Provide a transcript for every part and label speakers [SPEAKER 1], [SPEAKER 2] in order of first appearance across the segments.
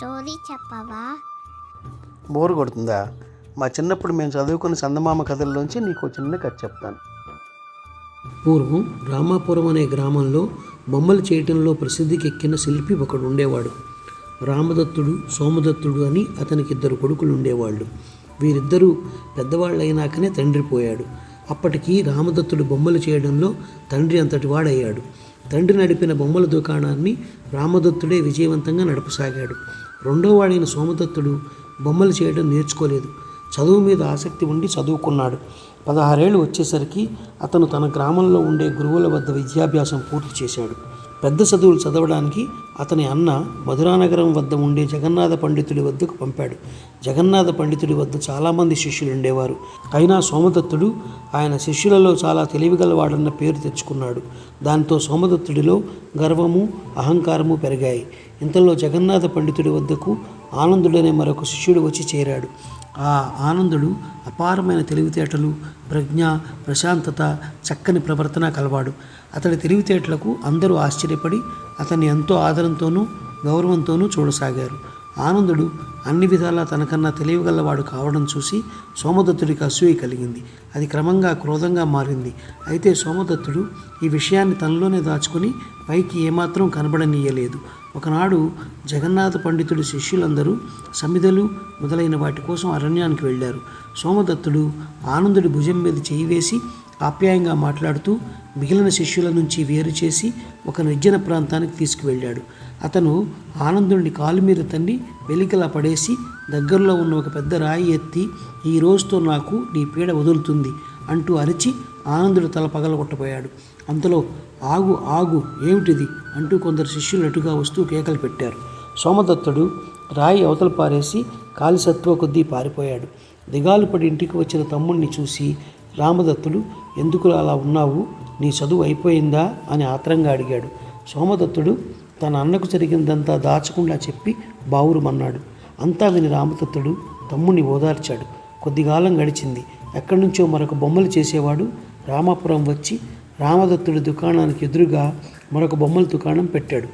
[SPEAKER 1] Story చెప్పవా?
[SPEAKER 2] Bore కొడుతుందా? మా చిన్నప్పుడు మేము చదువుకున్న చందమామ కథల్లోంచి నీకు చిన్న కథ చెప్తాను.
[SPEAKER 3] పూర్వం రామాపురం అనే గ్రామంలో బొమ్మలు చేయటంలో ప్రసిద్ధికెక్కిన శిల్పి ఒకడు ఉండేవాడు. రామదత్తుడు సోమదత్తుడు అని అతనికి ఇద్దరు కొడుకులు ఉండేవాళ్ళు. వీరిద్దరూ పెద్దవాళ్ళైనాకనే తండ్రి పోయాడు. అప్పటికి రామదత్తుడు బొమ్మలు చేయడంలో తండ్రి అంతటి వాడయ్యాడు. తండ్రి నడిపిన బొమ్మల దుకాణాన్ని రామదత్తుడే విజయవంతంగా నడపసాగాడు. రెండో వాడైన సోమదత్తుడు బొమ్మలు చేయడం నేర్చుకోలేదు. చదువు మీద ఆసక్తి ఉండి చదువుకున్నాడు. పదహారేళ్ళు వచ్చేసరికి అతను తన గ్రామంలో ఉండే గురువుల వద్ద విద్యాభ్యాసం పూర్తి చేశాడు. పెద్ద చదువులు చదవడానికి అతని అన్న మధురానగరం వద్ద ఉండే జగన్నాథ పండితుడి వద్దకు పంపాడు. జగన్నాథ పండితుడి వద్ద చాలామంది శిష్యులు ఉండేవారు. అయినా సోమదత్తుడు ఆయన శిష్యులలో చాలా తెలివిగలవాడన్న పేరు తెచ్చుకున్నాడు. దాంతో సోమదత్తుడిలో గర్వము అహంకారము పెరిగాయి. ఇంతలో జగన్నాథ పండితుడి వద్దకు ఆనందుడనే మరొక శిష్యుడు వచ్చి చేరాడు. ఆ ఆనందుడు అపారమైన తెలివితేటలు ప్రజ్ఞ ప్రశాంతత చక్కని ప్రవర్తన కలవాడు. అతడి తెలివితేటలకు అందరూ ఆశ్చర్యపడి అతన్ని ఎంతో ఆదరంతోనూ గౌరవంతోనూ చూడసాగారు. ఆనందుడు అన్ని విధాలా తనకన్నా తెలియగలవాడు కావడం చూసి సోమదత్తుడికి అసూయ కలిగింది. అది క్రమంగా క్రోధంగా మారింది. అయితే సోమదత్తుడు ఈ విషయాన్ని తనలోనే దాచుకుని పైకి ఏమాత్రం కనబడనీయలేదు. ఒకనాడు జగన్నాథ పండితుడి శిష్యులందరూ సమిధలు మొదలైన వాటి కోసం అరణ్యానికి వెళ్ళారు. సోమదత్తుడు ఆనందుడి భుజం మీద చేయి వేసి ఆప్యాయంగా మాట్లాడుతూ మిగిలిన శిష్యుల నుంచి వేరు చేసి ఒక నిర్జన ప్రాంతానికి తీసుకువెళ్ళాడు. అతను ఆనందుడిని కాలు మీద తన్ని వెలికలా పడేసి దగ్గరలో ఉన్న ఒక పెద్ద రాయి ఎత్తి ఈ రోజుతో నాకు నీ పీడ వదులుతుంది అంటూ అరిచి ఆనందుడు తల పగలగొట్టబోయాడు. అంతలో ఆగు ఆగు ఏమిటిది? అంటూ కొందరు శిష్యులు అటుగా వస్తూ కేకలు పెట్టారు. సోమదత్తుడు రాయి అవతల పారేసి కాలిసత్వ కొద్దీ పారిపోయాడు. దిగాలు పడి ఇంటికి వచ్చిన తమ్ముణ్ణి చూసి రామదత్తుడు ఎందుకు అలా ఉన్నావు? నీ చదువు అయిపోయిందా? అని ఆత్రంగా అడిగాడు. సోమదత్తుడు తన అన్నకు జరిగిందంతా దాచకుండా చెప్పి బావురుమన్నాడు. అంతా విని రామదత్తుడు తమ్ముణ్ణి ఓదార్చాడు. కొద్దికాలం గడిచింది. ఎక్కడి నుంచో మరొక బొమ్మలు చేసేవాడు రామాపురం వచ్చి రామదత్తుడి దుకాణానికి ఎదురుగా మరొక బొమ్మల దుకాణం పెట్టాడు.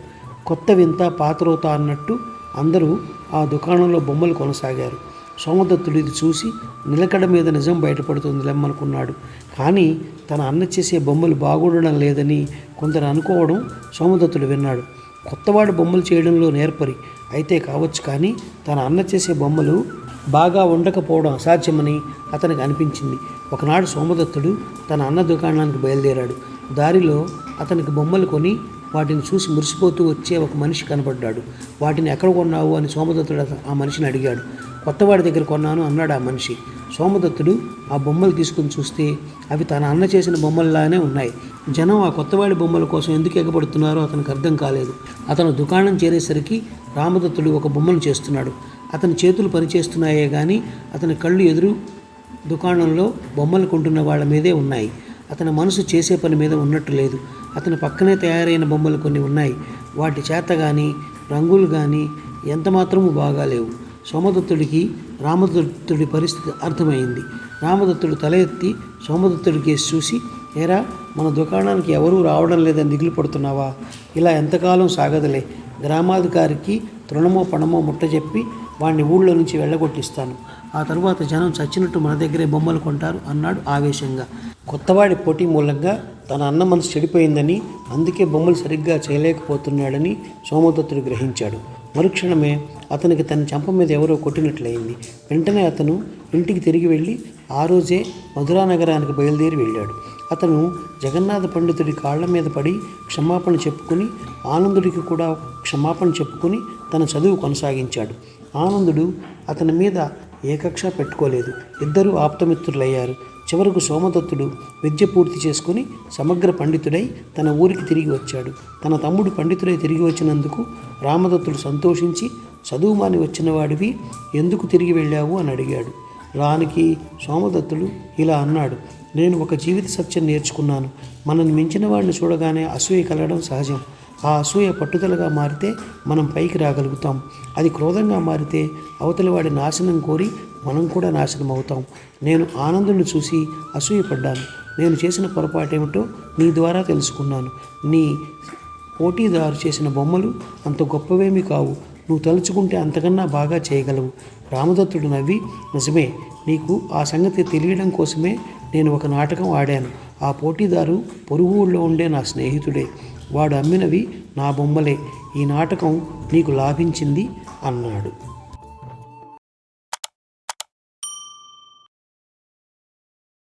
[SPEAKER 3] కొత్త వింత పాతరోత అన్నట్టు అందరూ ఆ దుకాణంలో బొమ్మలు కొనసాగారు. సోమదత్తుడు ఇది చూసి నిలకడ మీద నిజం బయటపడుతుంది లెమ్మనుకున్నాడు కానీ తన అన్న చేసే బొమ్మలు బాగుండడం లేదని కొందరు అనుకోవడం సోమదత్తుడు విన్నాడు. కొత్తవాడు బొమ్మలు చేయడంలో నేర్పరి. అయితే కావచ్చు కానీ తన అన్న చేసే బొమ్మలు బాగా ఉండకపోవడం అసాధ్యమని అతనికి అనిపించింది. ఒకనాడు సోమదత్తుడు తన అన్న దుకాణానికి బయలుదేరాడు. దారిలో అతనికి బొమ్మలు కొని వాటిని చూసి మురిసిపోతూ వచ్చే ఒక మనిషి కనపడ్డాడు. వాటిని ఎక్కడ కొన్నావు? అని సోమదత్తుడు ఆ మనిషిని అడిగాడు. కొత్తవాడి దగ్గర కొన్నాను అన్నాడు ఆ మనిషి. సోమదత్తుడు ఆ బొమ్మలు తీసుకుని చూస్తే అవి తన అన్న చేసిన బొమ్మల్లానే ఉన్నాయి. జనం ఆ కొత్తవాడి బొమ్మల కోసం ఎందుకు ఎగబడుతున్నారో అతనికి అర్థం కాలేదు. అతను దుకాణం చేరేసరికి రామదత్తుడు ఒక బొమ్మను చేస్తున్నాడు. అతని చేతులు పనిచేస్తున్నాయే కానీ అతని కళ్ళు ఎదురు దుకాణంలో బొమ్మలు కొంటున్న వాళ్ళ మీదే ఉన్నాయి. అతని మనసు చేసే పని మీద ఉన్నట్టు లేదు. అతని పక్కనే తయారైన బొమ్మలు కొన్ని ఉన్నాయి. వాటి చేత కానీ రంగులు కానీ ఎంత మాత్రము బాగాలేవు. సోమదత్తుడికి రామదత్తుడి పరిస్థితి అర్థమైంది. రామదత్తుడు తల ఎత్తి సోమదత్తుడి కేసు చూసి ఏరా మన దుకాణానికి ఎవరూ రావడం లేదని దిగులు పడుతున్నావా? ఇలా ఎంతకాలం సాగదులే. గ్రామాధికారికి తృణమో పణమో ముట్ట చెప్పి వాడిని ఊళ్ళో నుంచి వెళ్ళగొట్టిస్తాను. ఆ తరువాత జనం చచ్చినట్టు మన దగ్గరే బొమ్మలు కొంటారు అన్నాడు ఆవేశంగా. కొత్తవాడి పోటీ మూలంగా తన అన్న మనసు చెడిపోయిందని అందుకే బొమ్మలు సరిగ్గా చేయలేకపోతున్నాడని సోమదత్తుడు గ్రహించాడు. మరుక్షణమే అతనికి తన చెంప మీద ఎవరో కొట్టినట్లయింది. వెంటనే అతను ఇంటికి తిరిగి వెళ్ళి ఆ రోజే మధురా నగరానికి బయలుదేరి వెళ్ళాడు. అతను జగన్నాథ పండితుడి కాళ్ళ మీద పడి క్షమాపణ చెప్పుకుని ఆనందుడికి కూడా క్షమాపణ చెప్పుకుని తన చదువు కొనసాగించాడు. ఆనందుడు అతని మీద ఏ కక్ష పెట్టుకోలేదు. ఇద్దరూ ఆప్తమిత్రులయ్యారు. చివరకు సోమదత్తుడు విద్య పూర్తి చేసుకుని సమగ్ర పండితుడై తన ఊరికి తిరిగి వచ్చాడు. తన తమ్ముడు పండితుడై తిరిగి వచ్చినందుకు రామదత్తుడు సంతోషించి చదువు మాని వచ్చిన వాడివి ఎందుకు తిరిగి వెళ్ళావు? అని అడిగాడు. రానికి సోమదత్తుడు ఇలా అన్నాడు నేను ఒక జీవిత సత్యం నేర్చుకున్నాను. మనల్ని మించిన వాడిని చూడగానే అసూయ కలగడం సహజం. ఆ అసూయ పట్టుదలగా మారితే మనం పైకి రాగలుగుతాం. అది క్రోధంగా మారితే అవతలి వాడి నాశనం కోరి మనం కూడా నాశనం అవుతాం. నేను ఆనందుని చూసి అసూయపడ్డాను. నేను చేసిన పొరపాటేమిటో నీ ద్వారా తెలుసుకున్నాను. నీ పోటీదారు చేసిన బొమ్మలు అంత గొప్పవేమీ కావు. నువ్వు తలుచుకుంటే అంతకన్నా బాగా చేయగలవు. రామదత్తుడు నవ్వి నిజమే నీకు ఆ సంగతి తెలియడం కోసమే నేను ఒక నాటకం ఆడాను. ఆ పోటీదారు పొరుగు ఊళ్ళో ఉండే నా స్నేహితుడే. వాడు అమ్మినవి నా బొమ్మలే. ఈ నాటకం నీకు లాభించింది అన్నాడు.